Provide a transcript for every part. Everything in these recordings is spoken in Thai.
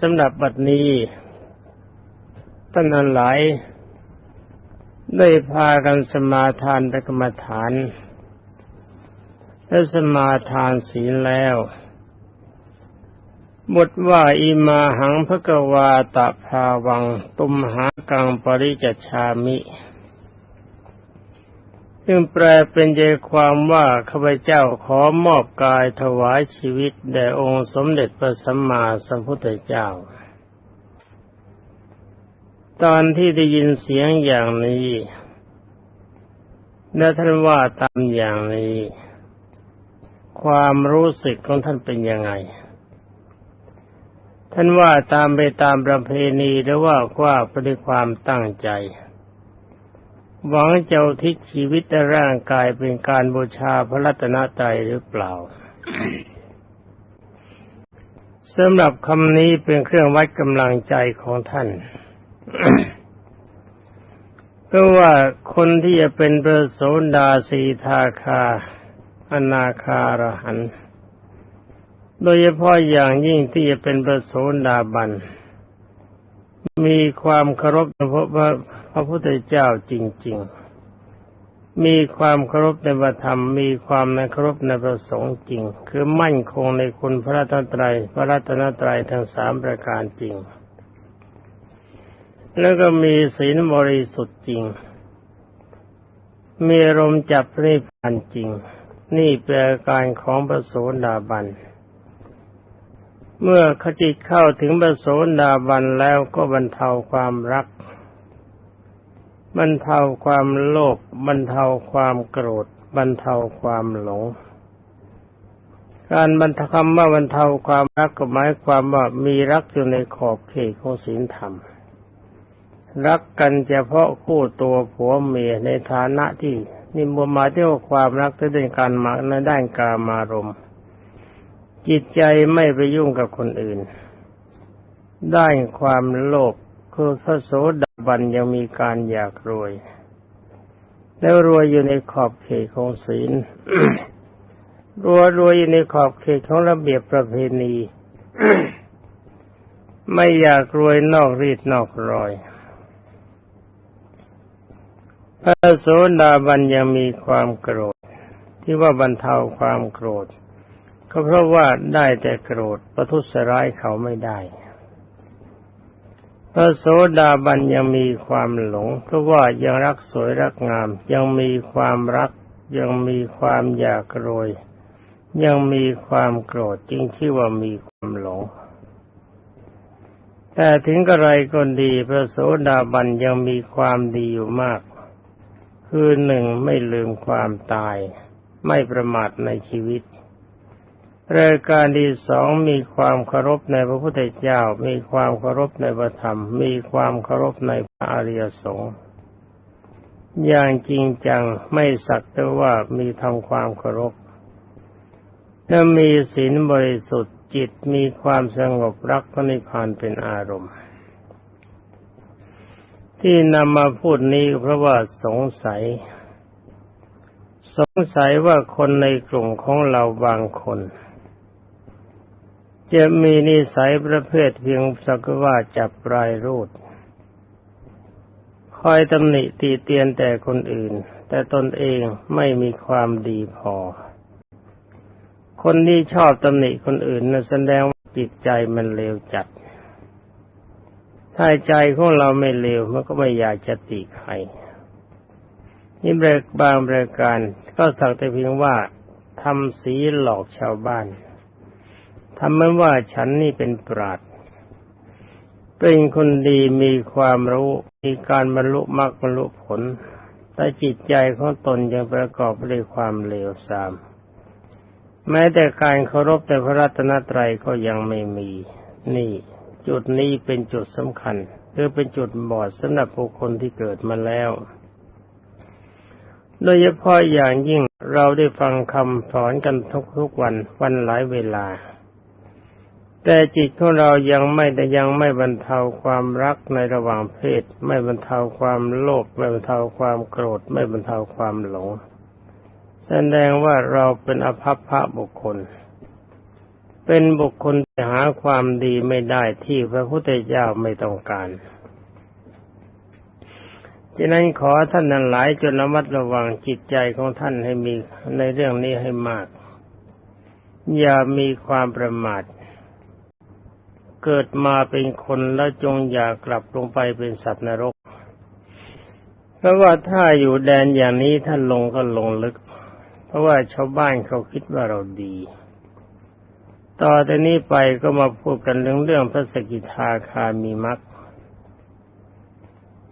สำหรับบัดนี้ท่านทั้งหลาย ได้พากันสมาทานพระกรรมฐาน และสมาทานศีลแล้วบทว่าอิมาหังพระกวาตะภาวัง ตุมหากังปริจชามิ ซึ่งแปลเป็นใจความว่าข้าพเจ้าขอมอบกายถวายชีวิตแด่องค์สมเด็จพระสัมมาสัมพุทธเจ้า ตอนที่ได้ยินเสียงอย่างนี้และท่านว่าตามอย่างนี้ ความรู้สึกของท่านเป็นยังไง ท่านว่าตามไปตามประเพณีหรือว่าว่าไปด้วยความตั้งใจ หวังจะทิศชีวิตและร่างกายเป็นการบูชาพระรัตนตรัยหรือเปล่าสำหรับคำนี้เป็นเครื่องวัดกำลังใจของท่านเพราะว่าคนที่จะเป็นพระโสดาสีทาคา อนาคารหัน โดยเฉพาะอย่างยิ่งที่จะเป็นพระโสดาบัน มีความเคารพในพระพระ พุทธเจ้าจริง ๆ มีความเคารพในพระธรรม มีความในเคารพในพระสงฆ์จริง คือมั่นคงในคุณพระรัตนตรัย พระรัตนตรัยทั้งสามประการจริง แล้วก็มีศีลบริสุทธิ์จริง มีลมจับนิพพานจริง นี่เป็นอาการของพระโสดาบันเมื่อขจิตเข้าถึงพระโสดาบันแล้วก็บรรเทาความรัก บรรเทาความโลภบรรเทาความโกรธบรรเทาความหลง การบรรทคำว่าบรรเทาความรักก็หมายความว่ามีรักอยู่ในขอบเขตของศีลธรรม รักกันเฉพาะคู่ตัวผัวเมียในฐานะที่นี่บัวมาเที่ยวความรักที่เป็นการมาในด้านกามารมจิตใจไม่ไปยุ่งกับคนอื่น ด้านความโลภ คือพระโสดาบันยังมีการอยากรวย แล้วรวยอยู่ในขอบเขตของศีลรวยรวยอยู่ในขอบเขตของระเบียบประเพณี ไม่อยากรวยนอกรีดนอกรอย พระโสดาบันยังมีความโกรธ ที่ว่าบรรเทาความโกรธ ก็เพราะว่าได้แต่โกรธประทุษร้ายเขาไม่ได้ พระโสดาบันยังมีความหลง เพราะว่ายังรักสวยรักงาม ยังมีความรัก ยังมีความอยากรวย ยังมีความโกรธจึงชื่อว่ามีความหลง แต่ถึงกระไรก็ดีพระโสดาบันยังมีความดีอยู่มาก คือหนึ่งไม่ลืมความตาย ไม่ประมาทในชีวิต รายการที่สองมีความเคารพในพระพุทธเจ้า มีความเคารพในพระธรรม มีความเคารพในพระอริยสงฆ์อย่างจริงจังไม่สักแต่ว่ามีทำความเคารพและมีศีลบริสุทธิ์จิตมีความสงบรักพระนิพพานเป็นอารมณ์ ที่นำมาพูดนี้เพราะว่าสงสัย สงสัยว่าคนในกลุ่มของเราบางคน จะมีนิสัยประเภทเพียงสักว่าจับปลายรูด คอยตำหนิตีเตียนแต่คนอื่น แต่ตนเองไม่มีความดีพอ คนที่ชอบตำหนิคนอื่นนั้นแสดงว่าจิตใจมันเลวจัด ถ้าใจของเราไม่เลวมันก็ไม่อยากจะติใคร นี่เบรกบางรายการก็สักแต่เพียงว่าทำสีหลอกชาวบ้าน ทำเหมือนว่าฉันนี่เป็นปราดเป็นคนดีมีความรู้มีการบรรลุมรรคบรรลุผล แต่จิตใจของตนยังประกอบด้วยความเลวทราม แม้แต่การเคารพแต่พระรัตนตรัยก็ยังไม่มี นี่ จุดนี้เป็นจุดสำคัญคือเป็นจุดบอดสำหรับบุคคลที่เกิดมาแล้ว โดยเฉพาะอย่างยิ่งเราได้ฟังคำสอนกันทุกๆวันวันหลายเวลา แต่จิตของเรายังไม่ได้ยังไม่บรรเทาความรักในระหว่างเพศ ไม่บรรเทาความโลภไม่บรรเทาความโกรธ ไม่บรรเทาความหลง แสดงว่าเราเป็นอภัพพระบุคคล เป็นบุคคลที่หาความดีไม่ได้ที่พระพุทธเจ้าไม่ต้องการฉะนั้นขอท่านนั้นหลายจนระมัดระวังจิตใจของท่านให้มีในเรื่องนี้ให้มาก อย่ามีความประมาท เกิดมาเป็นคนแล้วจงอย่ากลับลงไปเป็นสัตว์นรก เพราะว่าถ้าอยู่แดนอย่างนี้ท่านลงก็ลงลึก เพราะว่าชาวบ้านเขาคิดว่าเราดี ต่อแต่นี้ไปก็มาพูดกันเรื่องเรื่องพระสกิทาคามีมัก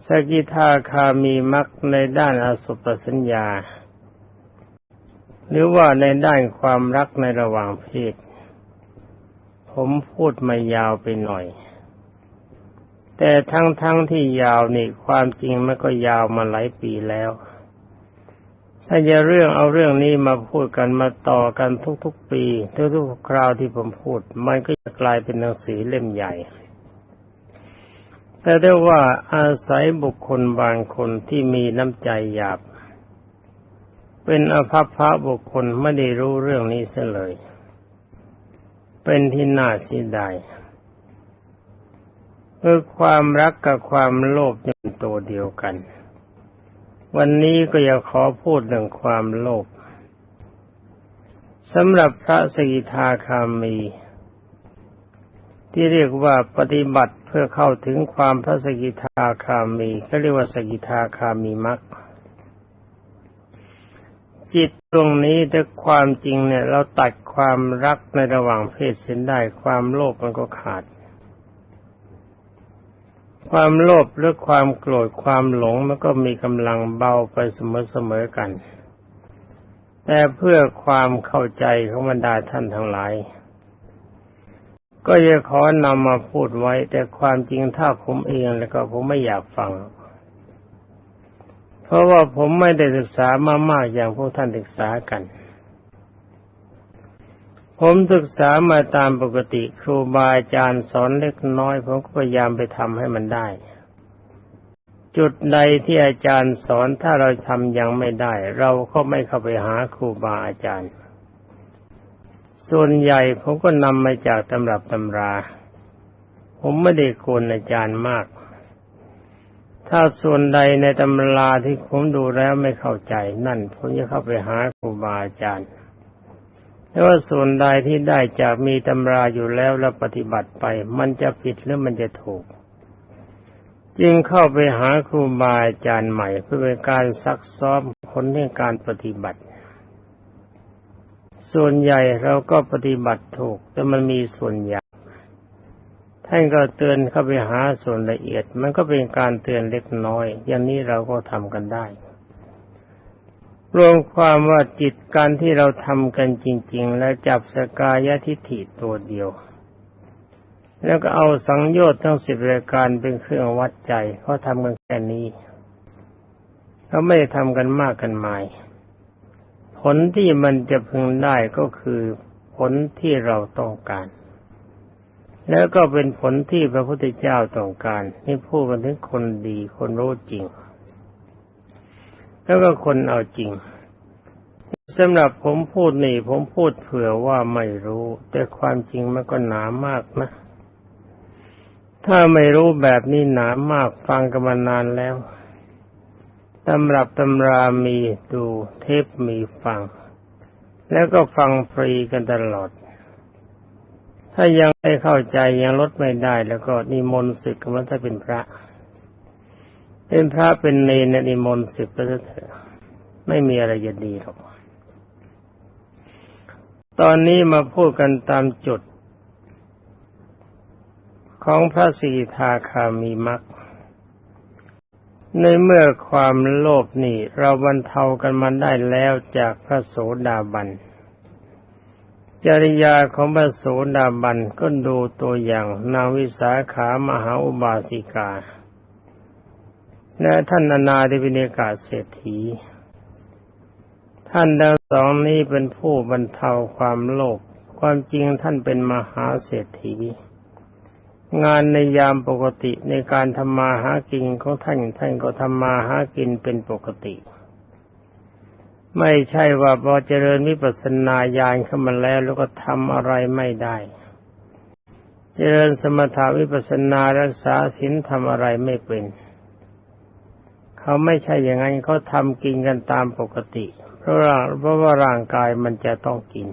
สกิทาคามีมักในด้านอสุปสัญญา หรือว่าในด้านความรักในระหว่างเพศ ผมพูดมายาวไปหน่อย แต่ทั้งๆทที่ยาวนี่ความจริงมันก็ยาวมาหลายปีแล้ว ถ้าจะเรื่องเอาเรื่องนี้มาพูดกันมาต่อกันทุกๆปีทุกๆคราวที่ผมพูด มันก็จะกลายเป็นหนังสือเล่มใหญ่ แต่ได้ว่าอาศัยบุคคลบางคนที่มีน้ำใจหยาบ เป็นอภัพพะบุคคลไม่ได้รู้เรื่องนี้เสียเลย เป็นที่น่าเสียดายเมื่อความรักกับความโลภเป็นตัวเดียวกัน วันนี้ก็อยากขอพูดเรื่องความโลภสำหรับพระสกิทาคามี ที่เรียกว่าปฏิบัติเพื่อเข้าถึงความพระสกิทาคามีเขาเรียกว่าสกิทาคามีมรัก จิตตรงนี้แต่ความจริงเนี่ย เราตัดความรักในระหว่างเพศเส้นได้ความโลภมันก็ขาด ความโลภหรือความโกรธความหลงมันก็มีกำลังเบาไปเสมอๆกัน แต่เพื่อความเข้าใจของบรรดาท่านทั้งหลาย ก็จะขอนำมาพูดไว้ แต่ความจริงถ้าผมเองแล้วก็ผมไม่อยากฟัง ราะว่าผมไม่ได้ศึกษามามากอย่างพวกท่านศึกษากัน ผมศึกษามาตามปกติครูบาอาจารย์สอนเล็กน้อยผมก็พยายามไปทำให้มันได้ จุดใดที่อาจารย์สอนถ้าเราทำยังไม่ได้ เราก็ไม่เข้าไปหาครูบาอาจารย์ ส่วนใหญ่ผมก็นำมาจากตำรับตำรา ผมไม่ได้โกนอาจารย์มาก ถ้าส่วนใดในตำราที่ผมดูแล้วไม่เข้าใจนั่นผมจะเข้าไปหาครูบาอาจารย์แต่ว่าส่วนใดที่ได้จากมีตำราอยู่แล้วแล้วปฏิบัติไป มันจะผิดหรือมันจะถูก จึงเข้าไปหาครูบาอาจารย์ใหม่ เพื่อเป็นการซักซ้อมผลในการปฏิบัติ ส่วนใหญ่เราก็ปฏิบัติถูก แต่มันมีส่วนใหญ่ ท่านก็เตือนเข้าไปหาส่วนละเอียด มันก็เป็นการเตือนเล็กน้อย อย่างนี้เราก็ทำกันได้ รวมความว่าจิตการที่เราทำกันจริง ๆ แล้วจับสกายทิฏฐิตัวเดียว แล้วก็เอาสังโยชน์ทั้งสิบรายการเป็นเครื่องวัดใจเขาทำกันแค่นี้เขาไม่ได้ทำกันมากกันมายผลที่มันจะพึงได้ก็คือผลที่เราต้องการ แล้วก็เป็นผลที่พระพุทธเจ้าต้องการนี่พูดกันถึงคนดีคนรู้จริง แล้วก็คนเอาจริงสำหรับผมพูดนี่ผมพูดเผื่อว่าไม่รู้ แต่ความจริงมันก็หนามากนะ ถ้าไม่รู้แบบนี้หนามากฟังกันมานานแล้วตำรับตำรามีดูเทปมีฟัง แล้วก็ฟังฟรีกันตลอด ถ้ายังไม่เข้าใจยังลดไม่ได้แล้วก็นิมนต์ศึกกันถ้าเป็นพระ เป็นพระเป็นเนรนิมนต์ศึกก็เถอะไม่มีอะไรจะดีหรอก ตอนนี้มาพูดกันตามจุด ของพระสีทาคามีมัก ในเมื่อความโลภนี่ เราบรรเทากันมาได้แล้วจากพระโสดาบัน จริยาของพระโสดาบันก็ดูตัวอย่างนางวิสาขามหาอุบาสิกา และท่านอนาธิปินกาเศรษฐี ท่านทั้งสองนี้เป็นผู้บรรเทาความโลภความจริงท่านเป็นมหาเศรษฐี งานในยามปกติในการทำมาหากินของท่านท่านก็ทำมาหากินเป็นปกติ ไม่ใช่ว่าพอเจริญวิปัสสนาญาณเข้ามาแล้ว แล้วก็ทำอะไรไม่ได้ เจริญสมถาวิปัสสนารักษาศีลทำอะไรไม่เป็น เขาไม่ใช่อย่างนั้นเขาทำกินกันตามปกติ เพราะว่าเพราะว่าร่างกายมันจะต้องกิน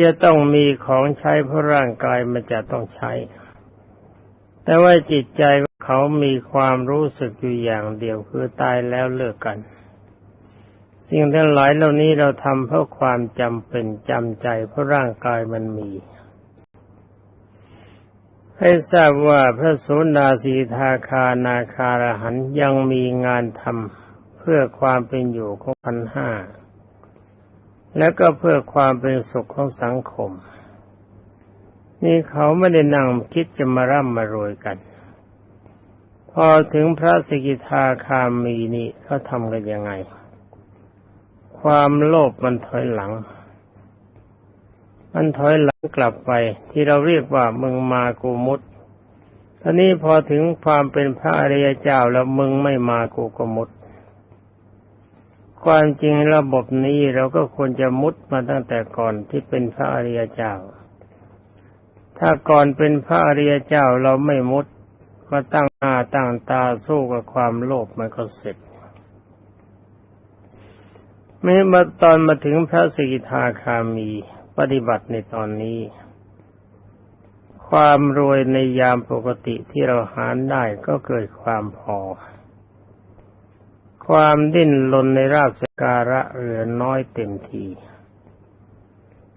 จะต้องมีของใช้เพราะร่างกายมันจะต้องใช้ แต่ว่าจิตใจเขามีความรู้สึกอยู่อย่างเดียวคือตายแล้วเลิกกัน สิ่งทั้งหลายเหล่านี้เราทำเพราะความจำเป็นจำใจ เพราะร่างกายมันมี ให้ทราบว่าพระโสนาสีทาคานาคารหันยังมีงานทำเพื่อความเป็นอยู่ของพันห้าและก็เพื่อความเป็นสุขของสังคม นี่เขาไม่ได้นั่งคิดจะมาร่ำมารวยกัน พอถึงพระสกิทาคามีนี่เขาทำกันยังไง ความโลภมันถอยหลัง มันถอยหลังกลับไป ที่เราเรียกว่ามึงมากูมุดตอนนี้พอถึงความเป็นพระอริยเจ้าแล้วมึงไม่มากูก็มุด ความจริงระบบนี้เราก็ควรจะมุดมาตั้งแต่ก่อนที่เป็นพระอริยเจ้า ถ้าก่อนเป็นพระอริยเจ้าเราไม่มุดมาตั้งหน้าตั้งตาสู้กับความโลภมันก็เสร็จ เมื่อตอนมาถึงพระสกิทาคามีปฏิบัติในตอนนี้ ความรวยในยามปกติที่เราหารได้ก็เกิดความพอ ความดิ้นรนในราบสการะเหลือน้อยเต็มที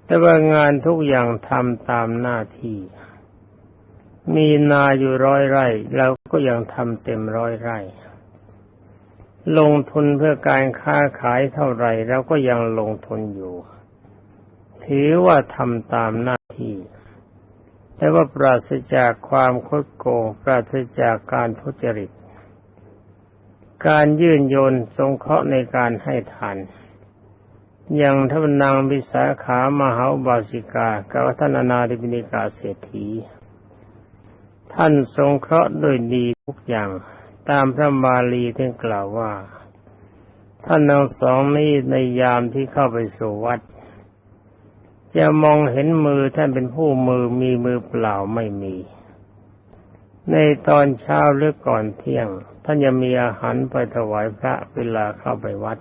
แต่ว่างานทุกอย่างทำตามหน้าที่ มีนาอยู่ร้อยไร่เราก็ยังทำเต็มร้อยไร่ ลงทุนเพื่อการค้าขายเท่าไหร่เราก็ยังลงทุนอยู่ ถือว่าทำตามหน้าที่ แต่ว่าปราศจากความคดโกง ปราศจากการทุจริต การยื่นโยนสงเคราะห์ในการให้ทานอย่างท่านนางวิสาขามหาบาสิกากับท่านนาธิบินิกาเศรษฐี ท่านสงเคราะห์ด้วยดีทุกอย่าง ตามพระบาลีที่กล่าวว่า ท่านทั้งสองนี้ในยามที่เข้าไปสู่วัด จะมองเห็นมือท่านเป็นผู้มือมีมือเปล่าไม่มี ในตอนเช้าหรือก่อนเที่ยง ท่านจะมีอาหารไปถวายพระเวลาเข้าไปวัด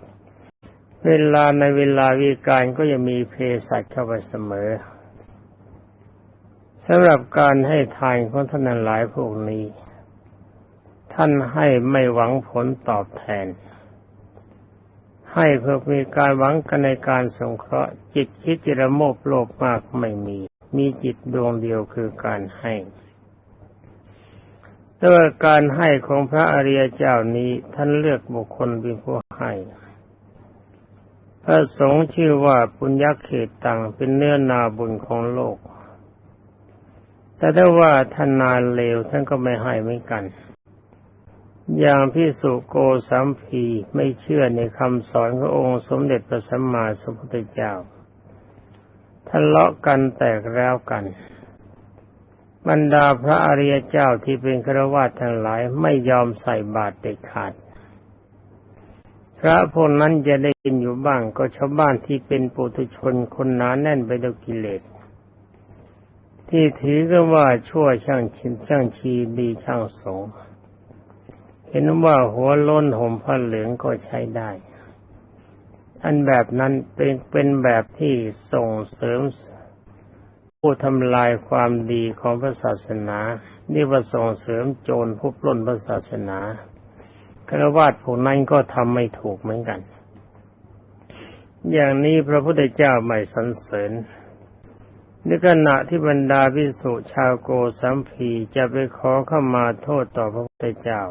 เวลาในเวลาวิการก็จะมีเพศัชเข้าไปเสมอสำหรับการให้ทานของท่านหลายพวกนี้ ท่านให้ไม่หวังผลตอบแทน ให้เพื่อมีการหวังกันในการสงเคราะห์ จิตคิดจิระโมบโลภมากไม่มี มีจิตดวงเดียวคือการให้แต่ว่าการให้ของพระอริยเจ้านี้ท่านเลือกบุคคลเป็นผู้ให้พระสงฆ์ชื่อว่าปุญญเขตตังเป็นเนื้อนาบุญของโลก แต่ถ้าว่าท่านนาเลวท่านก็ไม่ให้เหมือนกัน อย่างพิสุโกสัมพีไม่เชื่อในคำสอนขององค์สมเด็จพระสัมมาสัมพุทธเจ้าทะเลาะกันแตกแล้วกัน บรรดาพระอริยเจ้าที่เป็นฆราวาสทั้งหลายไม่ยอมใส่บาตรเด็ดขาด พระพวกนั้นจะได้กินอยู่บ้างก็ชาวบ้านที่เป็นปุถุชนคนหนาแน่นไปด้วยกิเลสที่ถือกันว่าชั่วช่างชินช่างชีดีช่างสงฆ์ เห็นว่าหัวล้นห่มผ้าเหลืองก็ใช้ได้ อันแบบนั้นเป็นเป็นแบบที่ส่งเสริมผู้ทำลายความดีของพระศาสนา นี่ว่าส่งเสริมโจรผู้ปล้นพระศาสนาครวาสพวกนั้นก็ทำไม่ถูกเหมือนกัน อย่างนี้พระพุทธเจ้าไม่สรรเสริญในขณะที่บรรดาพิสุชาวโกสัมพีจะไปขอเข้ามาโทษต่อพระพุทธเจ้า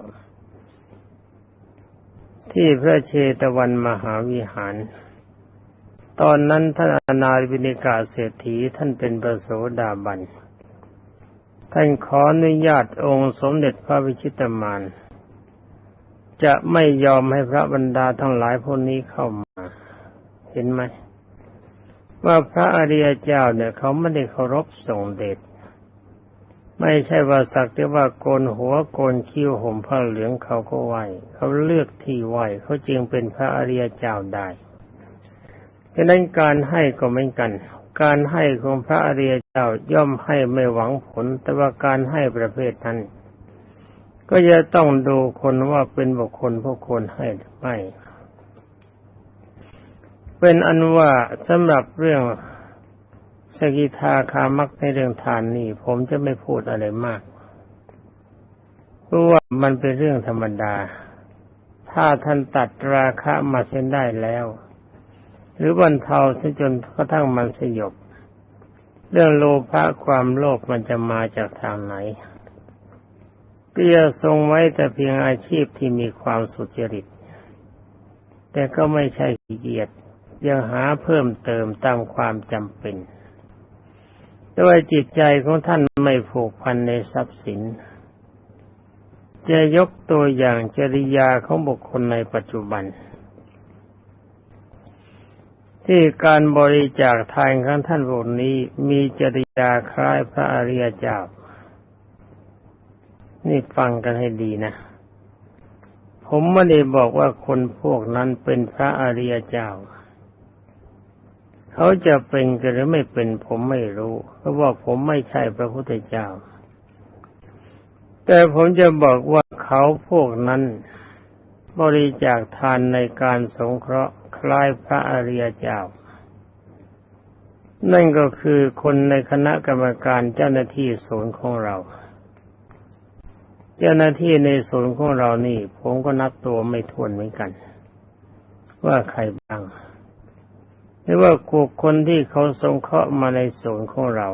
ที่พระเชตวันมหาวิหาร ตอนนั้นท่านอนาวินิกาเศรษฐีท่านเป็นประโสดาบัน ท่านขออนุญาตองค์สมเด็จพระวิชิตมาน จะไม่ยอมให้พระบรรดาทั้งหลายพวกนี้เข้ามา เห็นไหมว่าพระอริยเจ้าเนี่ยเขาไม่ได้เคารพส่งเดช ไม่ใช่ว่าสักแต่ว่าโกนหัวโกนคิ้วห่มผ้าเหลืองเขาก็ไหวเขาเลือกที่ไหวเขาจึงเป็นพระอริยเจ้าได้ฉะนั้นการให้ก็เหมือนกัน การให้ของพระอริยเจ้าย่อมให้ไม่หวังผล แต่ว่าการให้ประเภทนั้น ก็จะต้องดูคนว่าเป็นบุคคลผู้ควรให้หรือไม่เป็นอันว่าสำหรับเรื่อง สกิทาคามักในเรื่องทานนี่ผมจะไม่พูดอะไรมากเพราะว่ามันเป็นเรื่องธรรมดา ถ้าท่านตัดราคะมาเส้นได้แล้ว หรือบรรเทาเส้นจนกระทั่งมันสยบ เรื่องโลภะความโลภมันจะมาจากทางไหนก็จะทรงไว้แต่เพียงอาชีพที่มีความสุจริต แต่ก็ไม่ใช่ขี้เกียจยังหาเพิ่มเติมตามความจำเป็น ด้วยจิตใจของท่านไม่ผูกพันในทรัพย์สิน จะยกตัวอย่างจริยาของบุคคลในปัจจุบัน ที่การบริจาคทานของท่านพวกนี้มีจริยาคล้ายพระอริยเจ้า นี่ฟังกันให้ดีนะผมไม่ได้บอกว่าคนพวกนั้นเป็นพระอริยเจ้า เขาจะเป็นกันหรือไม่เป็นผมไม่รู้ เพราะว่าผมไม่ใช่พระพุทธเจ้า แต่ผมจะบอกว่าเขาพวกนั้น บริจาคทานในการสงเคราะห์คล้ายพระอริยเจ้า นั่นก็คือคนในคณะกรรมการเจ้าหน้าที่ศูนย์ของเรา เจ้าหน้าที่ในศูนย์ของเรานี่ ผมก็นับตัวไม่ทวนเหมือนกัน ว่าใครบ้าง หรือว่ากุคนที่เขาสงเคราะห์มาในศูนย์ของเรา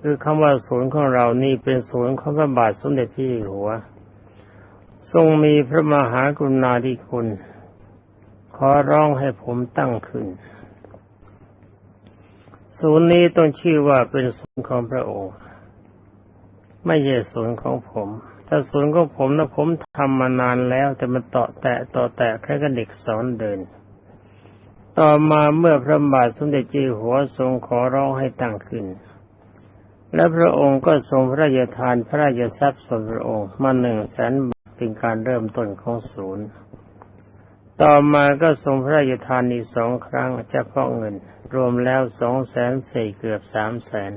คือคำว่าศูนย์ของเรานี่เป็นศูนย์ของพระบาทสมเด็จพระเจ้าอยู่หัว ทรงมีพระมหากรุณาธิคุณ ขอร้องให้ผมตั้งขึ้น ศูนย์นี้ต้องชื่อว่าเป็นศูนย์ของพระองค์ ไม่ใช่ศูนย์ของผมถ้าศูนย์ของผมนะผมทำมานานแล้ว แต่มันต่อแตะต่อแตะแค่กับเด็กสอนเดิน ต่อมาเมื่อพระบาทสมเด็จเจ้าหัวทรงขอร้องให้ตั้งขึ้น และพระองค์ก็ทรงพระราชทานพระราชทรัพย์ส่วนพระองค์มาหนึ่งแสนบาทเป็นการเริ่มต้นของศูนย์ ต่อมาก็ทรงพระราชทานอีกสองครั้งเฉพาะเงิน รวมแล้วสองแสนสี่เกือบสามแสน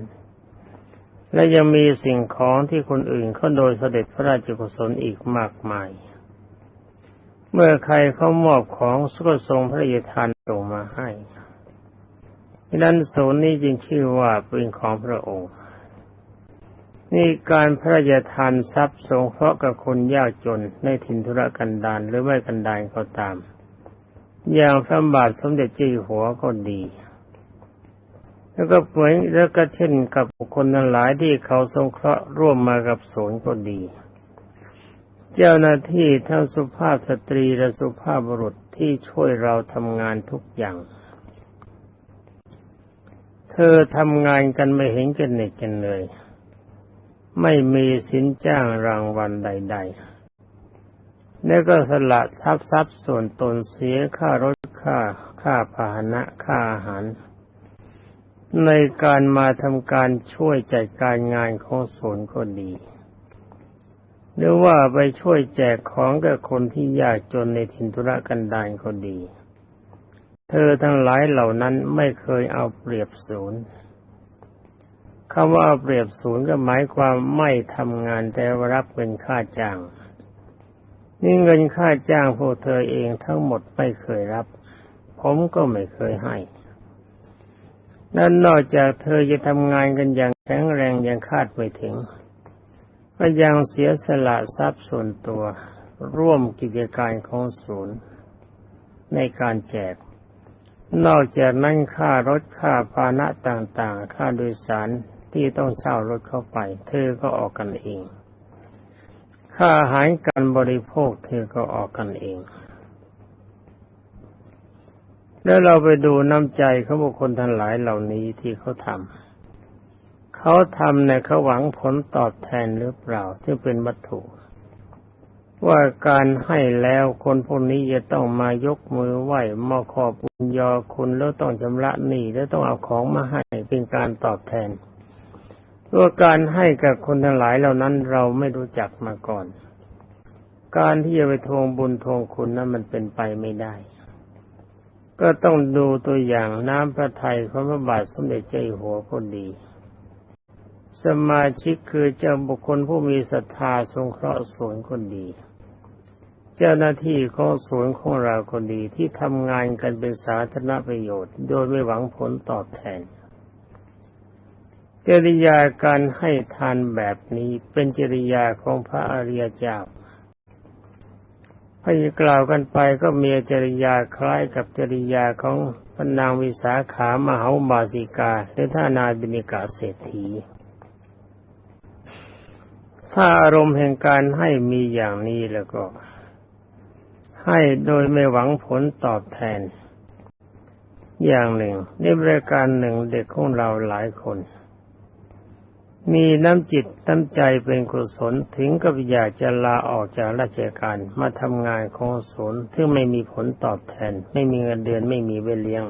และยังมีสิ่งของที่คนอื่นเขาโดยเสด็จพระราชกุศลอีกมากมาย เมื่อใครเขามอบของก็ทรงพระราชทานส่งมาให้ดังนั้นศูนย์นี้จึงชื่อว่าเป็นของพระองค์ นี่การพระราชทานทรัพย์สงเคราะห์กับคนยากจนในถิ่นธุรกันดารหรือไม่กันดารก็ตาม อย่างพระบาทสมเด็จเจ้าอยู่หัวก็ดี แล้วก็เหมือนแล้วก็เช่นกับบุคคลนั้นหลายที่เขาสงเคราะห์ร่วมมากับศูนย์ก็ดี เจ้าหน้าที่ทั้งสุภาพสตรีและสุภาพบุรุษที่ช่วยเราทำงานทุกอย่าง เธอทำงานกันไม่เห็นกันเหน็ดกันเลย ไม่มีสินจ้างรางวัลใด ๆ แล้วก็สละทับทรัพย์ส่วนตนเสียค่ารถค่าค่าพาหนะค่าอาหาร ในการมาทำการช่วยจัดการงานของศูนย์ก็ดี หรือว่าไปช่วยแจกของกับคนที่ยากจนในถิ่นธุรกันดารก็ดี เธอทั้งหลายเหล่านั้นไม่เคยเอาเปรียบศูนย์คำว่าเปรียบศูนย์ก็หมายความไม่ทำงานแต่รับเงินค่าจ้าง นี่เงินค่าจ้างพวกเธอเองทั้งหมดไม่เคยรับ ผมก็ไม่เคยให้นั่นนอกจากเธอจะทำงานกันอย่างแข็งแรงอย่างคาดไม่ถึง ก็ยังเสียสละทรัพย์ส่วนตัวร่วมกิจการของศูนย์ ในการแจก นอกจากนั้นค่ารถค่าพาหนะต่างๆ ค่าโดยสารที่ต้องเช่ารถเข้าไป เธอก็ออกกันเอง ค่าอาหารการบริโภคเธอก็ออกกันเอง แล้วเราไปดูน้ำใจของบุคคลทั้งหลายเหล่านี้ที่เขาทำ เขาทำในเขาหวังผลตอบแทนหรือเปล่าที่เป็นวัตถุ ว่าการให้แล้วคนพวกนี้จะต้องมายกมือไหว้มาขอบบุญยอคุณแล้วต้องชำระหนี้แล้วต้องเอาของมาให้เป็นการตอบแทนว่าการให้กับคนทั้งหลายเหล่านั้นเราไม่รู้จักมาก่อน การที่จะไปทวงบุญทวงคุณนั้นมันเป็นไปไม่ได้ ก็ต้องดูตัวอย่างน้ำพระทัยของพระบาทสมเด็จเจ้าอยู่หัวก็ดี สมาชิกคือเจ้าบุคคลผู้มีศรัทธาสงเคราะห์สวนคนดี เจ้าหน้าที่ของสวนของเราคนดีที่ทำงานกันเป็นสาธารณประโยชน์ โดยไม่หวังผลตอบแทนจริยาการให้ทานแบบนี้เป็นจริยาของพระอริยเจ้าพอกล่าวกันไปก็มีจริยาคล้ายกับจริยาของพระนางวิสาขามหาบาสิกาหรือท่านาบินิกาเศรษฐี ถ้าอารมณ์แห่งการให้มีอย่างนี้แล้วก็ ให้โดยไม่หวังผลตอบแทน อย่างหนึ่งในบริการหนึ่งเด็กของเราหลายคน มีน้ำจิตน้ำใจเป็นกุศลถึงกับอยากจะลาออกจากราชการมาทำงานของศูนย์ซึ่งไม่มีผลตอบแทน ไม่มีเงินเดือนไม่มีเบี้ยเลี้ยง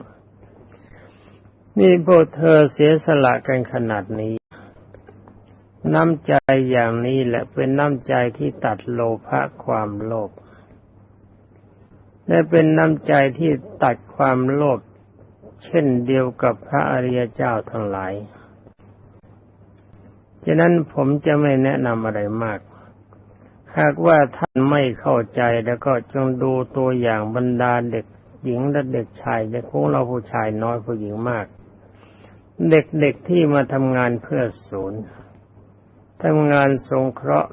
นี่พวกเธอเสียสละกันขนาดนี้ น้ำใจอย่างนี้แหละเป็นน้ำใจที่ตัดโลภะความโลภและเป็นน้ำใจที่ตัดความโลภเช่นเดียวกับพระอริยเจ้าทั้งหลายฉะนั้นผมจะไม่แนะนำอะไรมาก หากว่าท่านไม่เข้าใจแล้วก็จงดูตัวอย่างบรรดาเด็กหญิงและเด็กชายเด็กของเราผู้ชายน้อยผู้หญิงมาก เด็กๆที่มาทำงานเพื่อศูนย์ ทำงานสงเคราะห์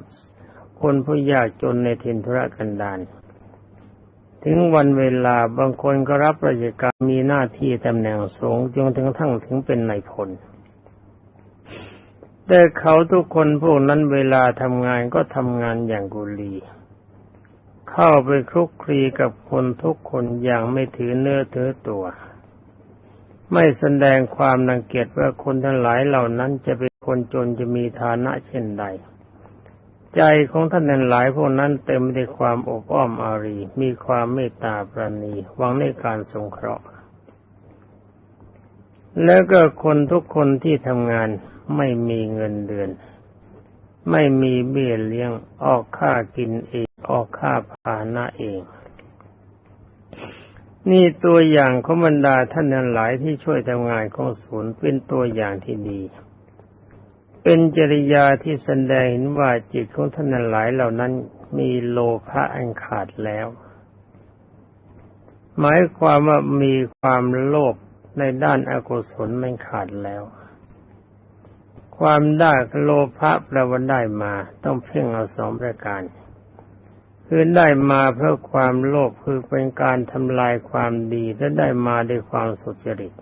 คนผู้ยากจนในถิ่นธุรกันดารถึงวันเวลาบางคนก็รับราชการมีหน้าที่ตำแหน่งสูงจนถึงทั้งถึงเป็นนายพลแต่เขาทุกคนพวกนั้นเวลาทำงานก็ทำงานอย่างกุลี เข้าไปคลุกคลีกับคนทุกคนอย่างไม่ถือเนื้อถือตัว ไม่แสดงความรังเกียจว่าคนทั้งหลายเหล่านั้นจะเป็น คนจนจะมีฐานะเช่นใด ใจของท่านนั้นหลายพวกนั้นเต็มไปด้วยความอบอ้อมอารี มีความเมตตาปราณีหวังในการสงเคราะห์ แล้วก็คนทุกคนที่ทำงานไม่มีเงินเดือน ไม่มีเบี้ยเลี้ยงออกค่ากินเอง ออกค่าพาหนะเอง นี่ตัวอย่างของบรรดาท่านนั้นหลายที่ช่วยทำงานของศูนย์เป็นตัวอย่างที่ดี เป็นจริยาที่แสดงเห็นว่าจิตของท่านหลายเหล่านั้นมีโลภะอันขาดแล้ว หมายความว่ามีความโลภในด้านอากุศลมันขาดแล้ว ความได้โลภะแปลว่าได้มาต้องเพ่งเอาสองประการคือได้มาเพราะความโลภคือเป็นการทำลายความดีและได้มาด้วยความสุจริต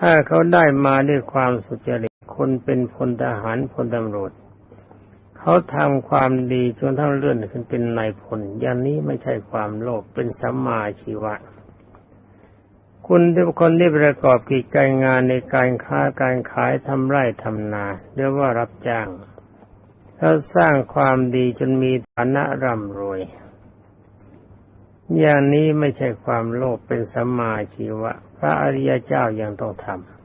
ถ้าเขาได้มาด้วยความสุจริต คนเป็นพลทหารพลตำรวจเขาทำความดีจนทั้งเลื่อนขึ้นเป็นนายพลอย่างนี้ไม่ใช่ความโลภเป็นสัมมาชีวะ คุณที่คนที่ประกอบกิจการงานในการค้าการขายทำไร่ทำนาเรียกว่ารับจ้างเขาสร้างความดีจนมีฐานะร่ำรวย อย่างนี้ไม่ใช่ความโลภเป็นสัมมาชีวะ พระอริยเจ้ายังต้องทำ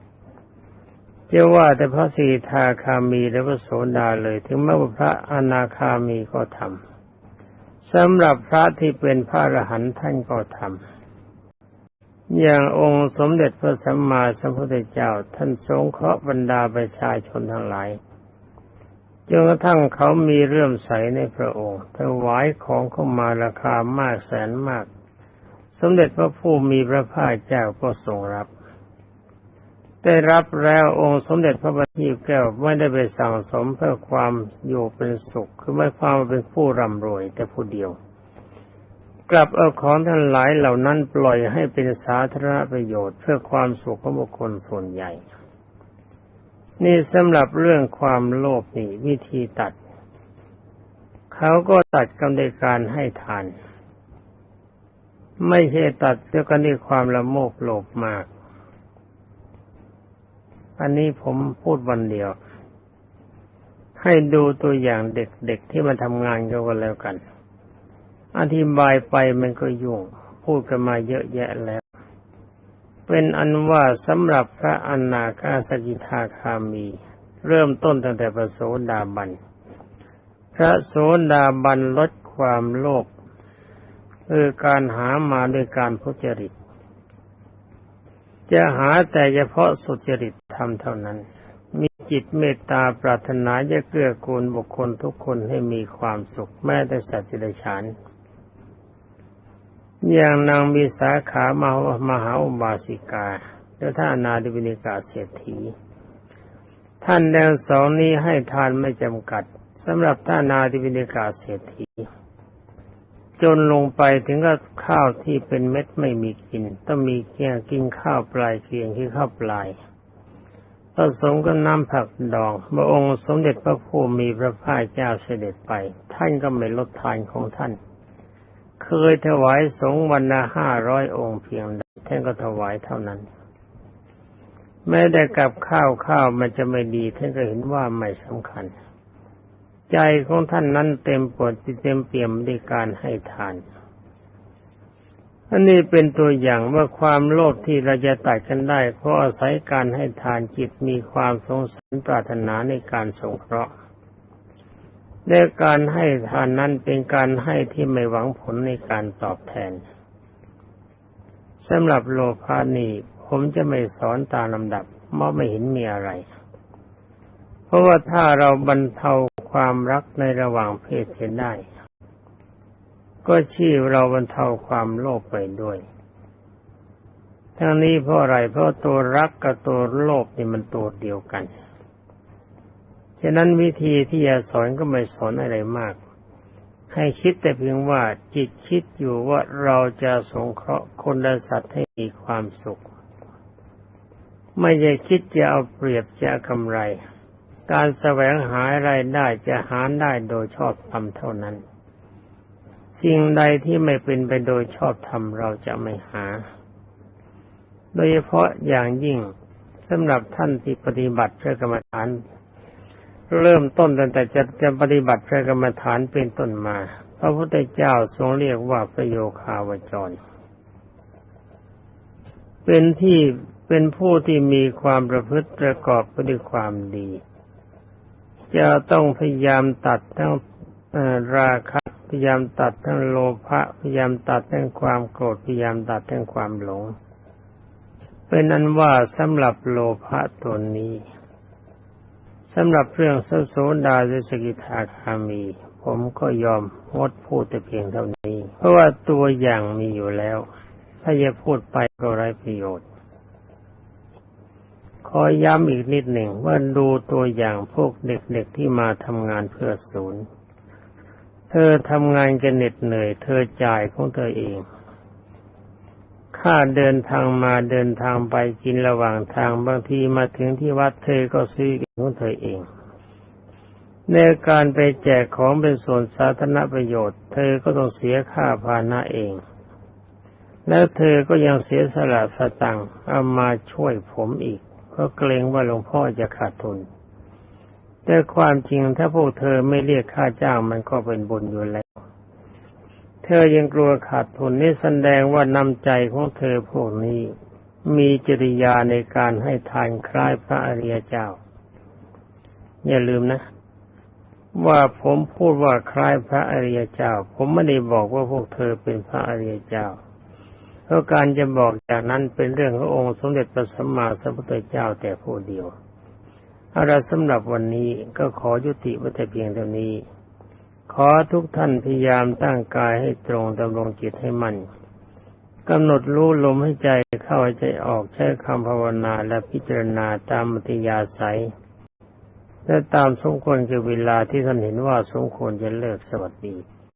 จะว่าแต่พระสีทาคามีและพระโสดาเลย ถึงแม้ว่าพระอนาคามีก็ทำสำหรับพระที่เป็นพระอรหันต์ท่านก็ทำอย่างองค์สมเด็จพระสัมมาสัมพุทธเจ้าท่านสงเคราะห์บรรดาประชาชนทั้งหลายจนกระทั่งเขามีเรื่อมใสในพระองค์ถวายของเข้ามาราคามากแสนมาก สมเด็จพระผู้มีพระภาคเจ้าก็ทรงรับ ได้รับแล้วองค์สมเด็จพระบัณฑิตแก้วไม่ได้ไปสั่งสมเพื่อความอยู่เป็นสุข คือไม่ความเป็นผู้ร่ำรวยแต่ผู้เดียว กลับเอาของทั้งหลายเหล่านั้นปล่อยให้เป็นสาธารณประโยชน์ เพื่อความสุขของบุคคลส่วนใหญ่ นี่สำหรับเรื่องความโลภนี่วิธีตัด เขาก็ตัดกันในการให้ทาน ไม่ใช่ตัดเด้วยกันด้วยความละโมบโลภมาก อันนี้ผมพูดวันเดียว ให้ดูตัวอย่างเด็กๆที่มาทำงานกันแล้วกัน อธิบายไปมันก็ยุ่ง พูดกันมาเยอะแยะแล้ว เป็นอันว่าสำหรับพระอนาคาสกิทาคามี เริ่มต้นตั้งแต่พระโสดาบัน พระโสดาบันลดความโลภคือการหามาด้วยการพุจริต จะหาแต่เฉพาะสุจริตธรรมเท่านั้น มีจิตเมตตาปรารถนาจะเกื้อกูลบุคคลทุกคนให้มีความสุขแม้แต่สัตว์ดิเรกชันอย่างนางมีสาขามหามหาอุบาสิกาและท่านนาดิวินิกาเศรษฐี ท่านแดงสองนี้ให้ทานไม่จำกัดสำหรับท่านนาดิวินิกาเศรษฐี จนลงไปถึงกับข้าวที่เป็นเม็ดไม่มีกิน ต้องมีเกียงกินข้าวปลายเกียงที่ข้าวปลายผสมกับน้ำผักดองพระองค์สมเด็จพระผู้มีพระภาคเจ้าเสด็จไป ท่านก็ไม่ลดทานของท่าน เคยถวายสงฆ์วันละห้าร้อยองค์เพียงใดท่านก็ถวายเท่านั้น แม้แต่กับข้าวข้าวมันจะไม่ดีท่านก็เห็นว่าไม่สำคัญ ใจของท่านนั้นเต็มปวดเต็มเปี่ยมด้วยการให้ทาน อันนี้เป็นตัวอย่างว่าความโลภที่เราจะตัดกันได้ เพราะอาศัยการให้ทานจิตมีความสงสารปรารถนาในการสงเคราะห์ในการให้ทานนั้นเป็นการให้ที่ไม่หวังผลในการตอบแทนสำหรับโลภานี่ผมจะไม่สอนตามลำดับเพราะไม่เห็นมีอะไร เพราะว่าถ้าเราบรรเทาความรักในระหว่างเพศเสียได้ ก็ชี้เราบรรเทาความโลภไปด้วย ทั้งนี้เพราะอะไรเพราะตัวรักกับตัวโลภนี่มันตัวเดียวกัน ฉะนั้นวิธีที่จะสอนก็ไม่สอนอะไรมากให้คิดแต่เพียงว่าจิตคิดอยู่ว่าเราจะสงเคราะห์คนและสัตว์ให้มีความสุข ไม่ใช่คิดจะเอาเปรียบจะกำไร การแสวงหารายได้จะหาได้โดยชอบธรรมเท่านั้น สิ่งใดที่ไม่เป็นไปโดยชอบธรรมเราจะไม่หา โดยเฉพาะอย่างยิ่งสำหรับท่านที่ปฏิบัติพระกรรมฐาน เริ่มต้นตั้งแต่จะจะปฏิบัติพระกรรมฐานเป็นต้นมา พระพุทธเจ้าทรงเรียกว่าประโยคาวจร เป็นที่เป็นผู้ที่มีความประพฤติประกอบไปด้วยความดี จะต้องพยายามตัดทั้งราคะพยายามตัดทั้งโลภะพยายามตัดทั้งความโกรธพยายามตัดทั้งความหลง เป็นนั้นว่าสำหรับโลภะตัวนี้สำหรับเรื่องสโสดาสกิทาคามี ผมก็ยอมงดพูดแต่เพียงเท่านี้ เพราะว่าตัวอย่างมีอยู่แล้ว ถ้าจะพูดไปก็ไร้ประโยชน์ ขอย้ำอีกนิดหนึ่งว่าดูตัวอย่างพวกเด็กๆที่มาทำงานเพื่อศูนย์ เธอทำงานกันเหน็ดเหนื่อย เธอจ่ายของเธอเอง ค่าเดินทางมาเดินทางไปกินระหว่างทางบางทีมาถึงที่วัดเธอก็ซื้อของเธอเอง ในการไปแจกของเป็นส่วนสาธารณประโยชน์ เธอก็ต้องเสียค่าพาหนะเองแล้วเธอก็ยังเสียสละสตังเอามาช่วยผมอีก เพราะเกรงว่าหลวงพ่อจะขาดทุน แต่ความจริงถ้าพวกเธอไม่เรียกค่าจ้างมันก็เป็นบุญอยู่แล้ว เธอยังกลัวขาดทุนนี่แสดงว่านำใจของเธอพวกนี้มีจริยาในการให้ทานคล้ายพระอริยเจ้า อย่าลืมนะ ว่าผมพูดว่าคล้ายพระอริยเจ้า ผมไม่ได้บอกว่าพวกเธอเป็นพระอริยเจ้า ราะการจะบอกจากนั้นเป็นเรื่องขององค์สมเด็จพระสัมมาสัมพุทธเจ้าแต่ผู้เดียวอาละสำหรับวันนี้ก็ขอยุติไว้แต่เพียงเท่านี้ ขอทุกท่านพยายามตั้งกายให้ตรงดำรงจิตให้มั่นกำหนดรู้ลมให้ใจเข้าใจออกใช้คำภาวนาและพิจารณาตามมติยาศัยและตามสมควรคือเวลาที่ท่านเห็นว่าสมควรจะเลิกสวัสดี